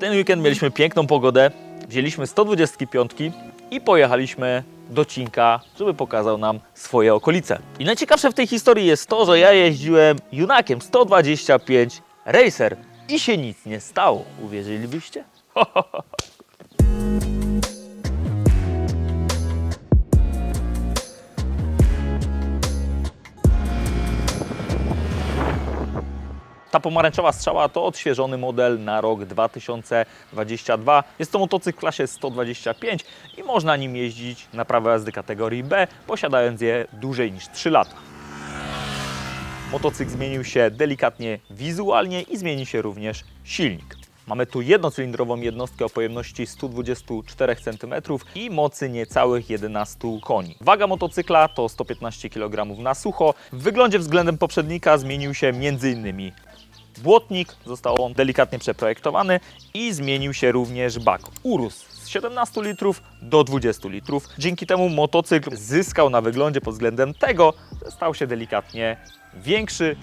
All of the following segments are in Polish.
ten weekend mieliśmy piękną pogodę, wzięliśmy 125 i pojechaliśmy do Cinka, żeby pokazał nam swoje okolice. I najciekawsze w tej historii jest to, że ja jeździłem Junakiem 125 Racer i się nic nie stało. Uwierzylibyście? Pomarańczowa strzała to odświeżony model na rok 2022. Jest to motocykl w klasie 125 i można nim jeździć na prawo jazdy kategorii B, posiadając je dłużej niż 3 lata. Motocykl zmienił się delikatnie wizualnie i zmieni się również silnik. Mamy tu jednocylindrową jednostkę o pojemności 124 cm i mocy niecałych 11 koni. Waga motocykla to 115 kg na sucho. W wyglądzie względem poprzednika zmienił się m.in. błotnik, został on delikatnie przeprojektowany i zmienił się również bak. Urósł z 17 litrów do 20 litrów. Dzięki temu motocykl zyskał na wyglądzie pod względem tego, że stał się delikatnie większy,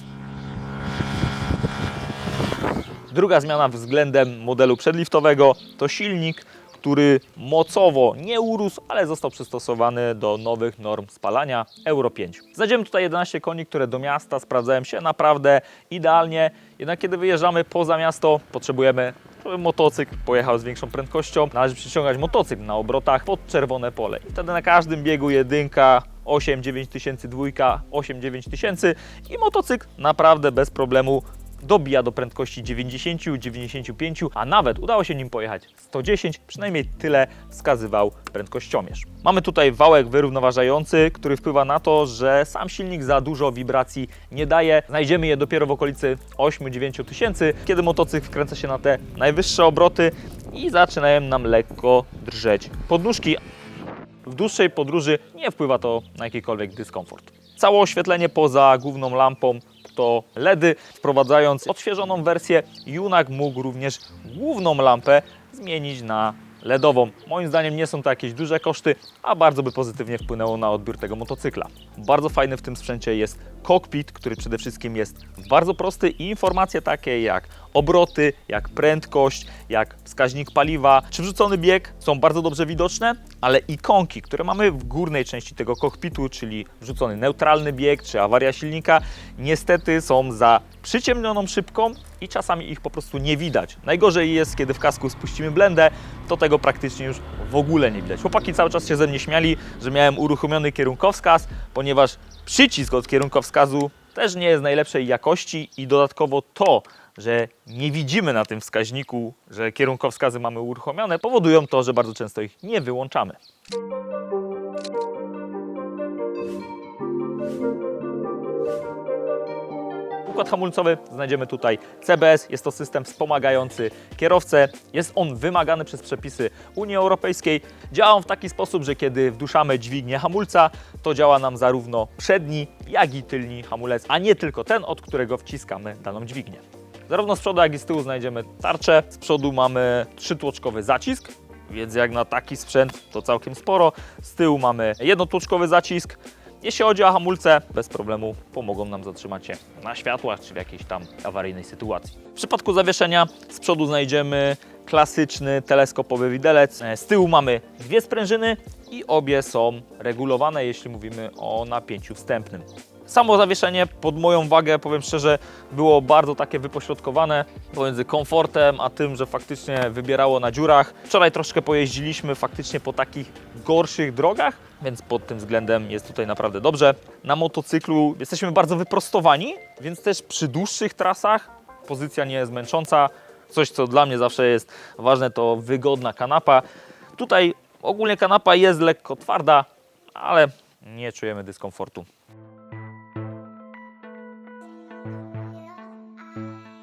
Druga zmiana względem modelu przedliftowego to silnik, który mocowo nie urósł, ale został przystosowany do nowych norm spalania Euro 5. Znajdziemy tutaj 11 koni, które do miasta sprawdzają się naprawdę idealnie. Jednak kiedy wyjeżdżamy poza miasto, potrzebujemy, żeby motocykl pojechał z większą prędkością. Należy przyciągać motocykl na obrotach pod czerwone pole. I wtedy na każdym biegu jedynka 8-9 tysięcy, dwójka 8-9 tysięcy i motocykl naprawdę bez problemu dobija do prędkości 90-95, a nawet udało się nim pojechać 110, przynajmniej tyle wskazywał prędkościomierz. Mamy tutaj wałek wyrównoważający, który wpływa na to, że sam silnik za dużo wibracji nie daje. Znajdziemy je dopiero w okolicy 8-9 tysięcy, kiedy motocykl wkręca się na te najwyższe obroty i zaczynają nam lekko drżeć podnóżki, w dłuższej podróży nie wpływa to na jakikolwiek dyskomfort. Całe oświetlenie poza główną lampą to LEDy. Wprowadzając odświeżoną wersję, Junak mógł również główną lampę zmienić na LEDową. Moim zdaniem nie są to jakieś duże koszty, a bardzo by pozytywnie wpłynęło na odbiór tego motocykla. Bardzo fajny w tym sprzęcie jest kokpit, który przede wszystkim jest bardzo prosty i informacje takie jak obroty, jak prędkość, jak wskaźnik paliwa, czy wrzucony bieg są bardzo dobrze widoczne, ale ikonki, które mamy w górnej części tego kokpitu, czyli wrzucony neutralny bieg czy awaria silnika, niestety są za przyciemnioną szybką i czasami ich po prostu nie widać. Najgorzej jest, kiedy w kasku spuścimy blendę, to tego praktycznie już w ogóle nie widać. Chłopaki cały czas się ze mnie śmiali, że miałem uruchomiony kierunkowskaz, ponieważ przycisk od kierunkowskazu też nie jest najlepszej jakości i dodatkowo to, że nie widzimy na tym wskaźniku, że kierunkowskazy mamy uruchomione, powodują to, że bardzo często ich nie wyłączamy. Układ hamulcowy znajdziemy tutaj CBS, jest to system wspomagający kierowcę. Jest on wymagany przez przepisy Unii Europejskiej. Działa on w taki sposób, że kiedy wduszamy dźwignię hamulca, to działa nam zarówno przedni, jak i tylni hamulec, a nie tylko ten, od którego wciskamy daną dźwignię. Zarówno z przodu, jak i z tyłu znajdziemy tarczę. Z przodu mamy trzytłoczkowy zacisk, więc jak na taki sprzęt to całkiem sporo. Z tyłu mamy jednotłoczkowy zacisk. Jeśli chodzi o hamulce, bez problemu pomogą nam zatrzymać się na światłach czy w jakiejś tam awaryjnej sytuacji. W przypadku zawieszenia z przodu znajdziemy klasyczny teleskopowy widelec. Z tyłu mamy dwie sprężyny i obie są regulowane, jeśli mówimy o napięciu wstępnym. Samo zawieszenie pod moją wagę, powiem szczerze, było bardzo takie wypośrodkowane pomiędzy komfortem, a tym, że faktycznie wybierało na dziurach. Wczoraj troszkę pojeździliśmy faktycznie po takich gorszych drogach, więc pod tym względem jest tutaj naprawdę dobrze. Na motocyklu jesteśmy bardzo wyprostowani, więc też przy dłuższych trasach pozycja nie jest męcząca. Coś, co dla mnie zawsze jest ważne, to wygodna kanapa. Tutaj ogólnie kanapa jest lekko twarda, ale nie czujemy dyskomfortu.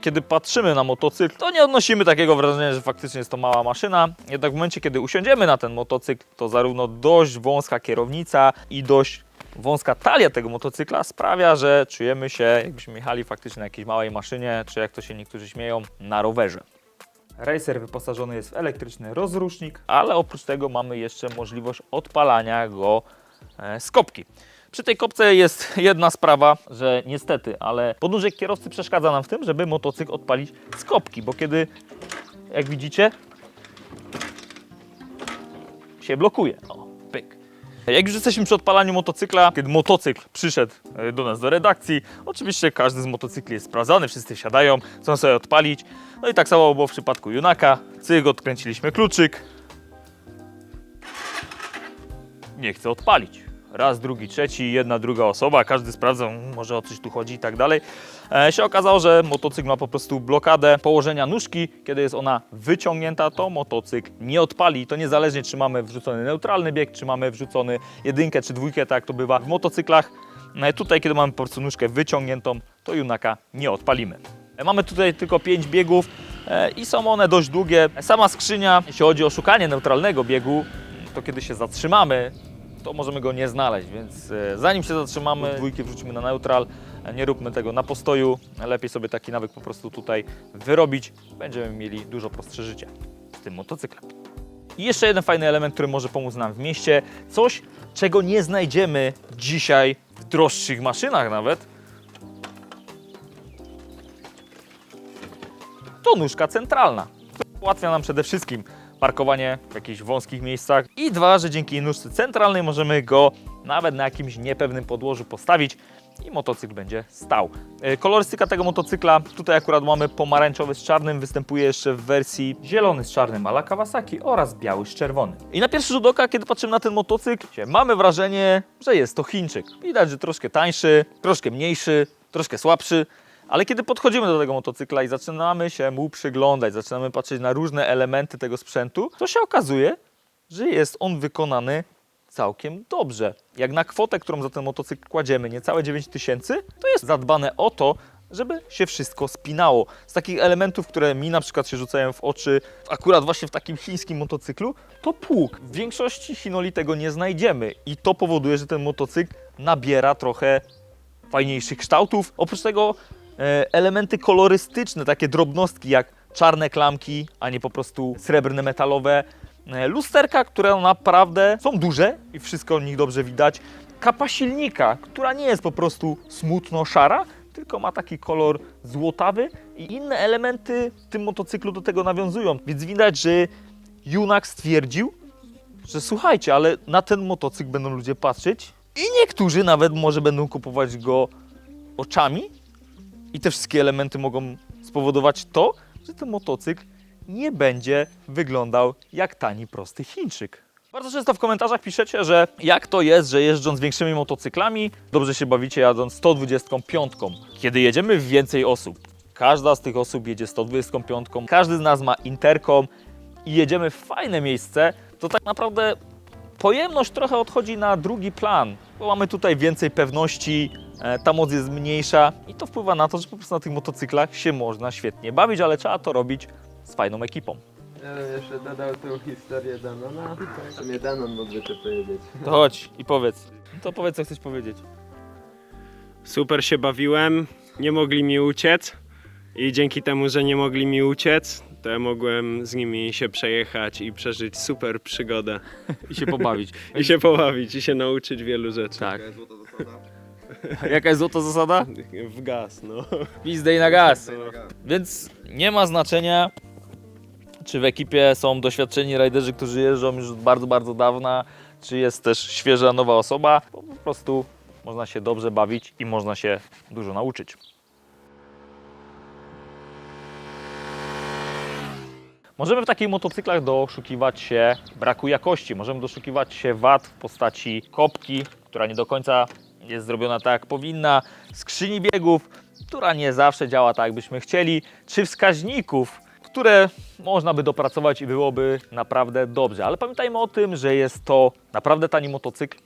Kiedy patrzymy na motocykl, to nie odnosimy takiego wrażenia, że faktycznie jest to mała maszyna. Jednak w momencie, kiedy usiądziemy na ten motocykl, to zarówno dość wąska kierownica i dość wąska talia tego motocykla sprawia, że czujemy się, jakbyśmy jechali faktycznie na jakiejś małej maszynie, czy jak to się niektórzy śmieją, na rowerze. Racer wyposażony jest w elektryczny rozrusznik, ale oprócz tego mamy jeszcze możliwość odpalania go e, z kopki. Przy tej kopce jest jedna sprawa, że niestety, ale podnóżek kierowcy przeszkadza nam w tym, żeby motocykl odpalić z kopki, bo kiedy jak widzicie, się blokuje. O, pyk. Jak już jesteśmy przy odpalaniu motocykla, kiedy motocykl przyszedł e, do nas do redakcji, oczywiście każdy z motocykli jest sprawdzany, wszyscy wsiadają, chcą sobie odpalić. No i tak samo było w przypadku Junaka. Cyk, odkręciliśmy kluczyk. Nie chce odpalić. Raz, drugi, trzeci, jedna, druga osoba, każdy sprawdza, mm, może o coś tu chodzi i tak dalej. E, się okazało, że motocykl ma po prostu blokadę położenia nóżki. Kiedy jest ona wyciągnięta, to motocykl nie odpali. To niezależnie, czy mamy wrzucony neutralny bieg, czy mamy wrzucony jedynkę, czy dwójkę, tak jak to bywa w motocyklach. E, tutaj, kiedy mamy po prostu nóżkę wyciągniętą, to Junaka nie odpalimy. E, Mamy tutaj tylko 5 biegów e, i są one dość długie. Sama skrzynia, jeśli chodzi o szukanie neutralnego biegu, to kiedy się zatrzymamy, to możemy go nie znaleźć, więc e, zanim się zatrzymamy, dwójki wrzucimy na neutral, e, nie róbmy tego na postoju, lepiej sobie taki nawyk po prostu tutaj wyrobić, będziemy mieli dużo prostsze życie z tym motocyklem. I jeszcze jeden fajny element, który może pomóc nam w mieście, coś czego nie znajdziemy dzisiaj w droższych maszynach nawet, to nóżka centralna. Ułatwia nam przede wszystkim parkowanie w jakichś wąskich miejscach i dwa, że dzięki nóżce centralnej możemy go nawet na jakimś niepewnym podłożu postawić i motocykl będzie stał. E, Kolorystyka tego motocykla, tutaj akurat mamy pomarańczowy z czarnym, występuje jeszcze w wersji zielony z czarnym ala Kawasaki oraz biały z czerwonym. I na pierwszy rzut oka, kiedy patrzymy na ten motocykl, mamy wrażenie, że jest to Chińczyk. Widać, że troszkę tańszy, troszkę mniejszy, troszkę słabszy, ale kiedy podchodzimy do tego motocykla i zaczynamy się mu przyglądać, zaczynamy patrzeć na różne elementy tego sprzętu, to się okazuje, że jest on wykonany całkiem dobrze. Jak na kwotę, którą za ten motocykl kładziemy, niecałe 9 tysięcy, to jest zadbane o to, żeby się wszystko spinało. Z takich elementów, które mi na przykład się rzucają w oczy, akurat właśnie w takim chińskim motocyklu, to pług. W większości Hinoli tego nie znajdziemy i to powoduje, że ten motocykl nabiera trochę fajniejszych kształtów. Oprócz tego elementy kolorystyczne, takie drobnostki jak czarne klamki, a nie po prostu srebrne metalowe. E, lusterka, które naprawdę są duże i wszystko o nich dobrze widać. Kapa silnika, która nie jest po prostu smutno szara, tylko ma taki kolor złotawy i inne elementy w tym motocyklu do tego nawiązują. Więc widać, że Junak stwierdził, że słuchajcie, ale na ten motocykl będą ludzie patrzeć i niektórzy nawet może będą kupować go oczami i te wszystkie elementy mogą spowodować to, że ten motocykl nie będzie wyglądał jak tani, prosty Chińczyk. Bardzo często w komentarzach piszecie, że jak to jest, że jeżdżąc większymi motocyklami, dobrze się bawicie jadąc 125. Kiedy jedziemy w więcej osób, każda z tych osób jedzie 125, każdy z nas ma interkom i jedziemy w fajne miejsce, to tak naprawdę pojemność trochę odchodzi na drugi plan, bo mamy tutaj więcej pewności, e, ta moc jest mniejsza i to wpływa na to, że po prostu na tych motocyklach się można świetnie bawić, ale trzeba to robić z fajną ekipą. Ja bym jeszcze dodał tą historię Danona. W sumie Danon mógłby to powiedzieć. To chodź i powiedz. To powiedz, co chcesz powiedzieć. Super się bawiłem, nie mogli mi uciec i dzięki temu, że nie mogli mi uciec, to ja mogłem z nimi się przejechać i przeżyć super przygodę. I się pobawić. I się pobawić, i się nauczyć wielu rzeczy. Tak. Jaka jest złota zasada? W gaz, no. Pizdę i na gaz. Więc nie ma znaczenia, czy w ekipie są doświadczeni rajderzy, którzy jeżdżą już od bardzo, bardzo dawna, czy jest też świeża, nowa osoba, bo po prostu można się dobrze bawić i można się dużo nauczyć. Możemy w takich motocyklach doszukiwać się braku jakości, możemy doszukiwać się wad w postaci kopki, która nie do końca jest zrobiona tak jak powinna, skrzyni biegów, która nie zawsze działa tak, jakbyśmy chcieli, czy wskaźników, które można by dopracować i byłoby naprawdę dobrze. Ale pamiętajmy o tym, że jest to naprawdę tani motocykl.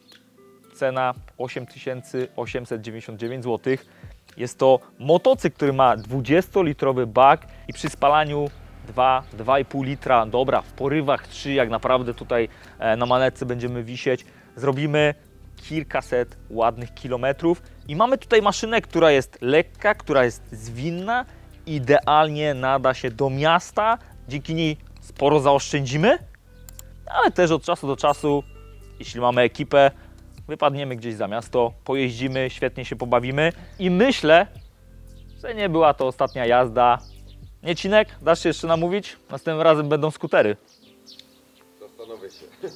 Cena 8899 zł. Jest to motocykl, który ma 20-litrowy bak i przy spalaniu 2-2,5 litra, dobra, w porywach 3, jak naprawdę tutaj e, na manetce będziemy wisieć, zrobimy kilkaset ładnych kilometrów. I mamy tutaj maszynę, która jest lekka, która jest zwinna, idealnie nada się do miasta, dzięki niej sporo zaoszczędzimy, ale też od czasu do czasu, jeśli mamy ekipę, wypadniemy gdzieś za miasto, pojeździmy, świetnie się pobawimy. I myślę, że nie była to ostatnia jazda Niecinek, dasz się jeszcze namówić? Następnym razem będą skutery. Zastanowię się.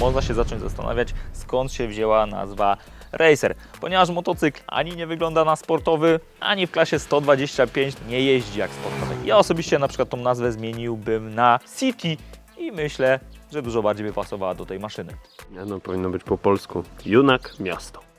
Można się zacząć zastanawiać, skąd się wzięła nazwa Racer, ponieważ motocykl ani nie wygląda na sportowy, ani w klasie 125 nie jeździ jak sportowy. Ja osobiście na przykład tą nazwę zmieniłbym na City i myślę, że dużo bardziej by pasowała do tej maszyny. No powinno być po polsku. Junak miasto.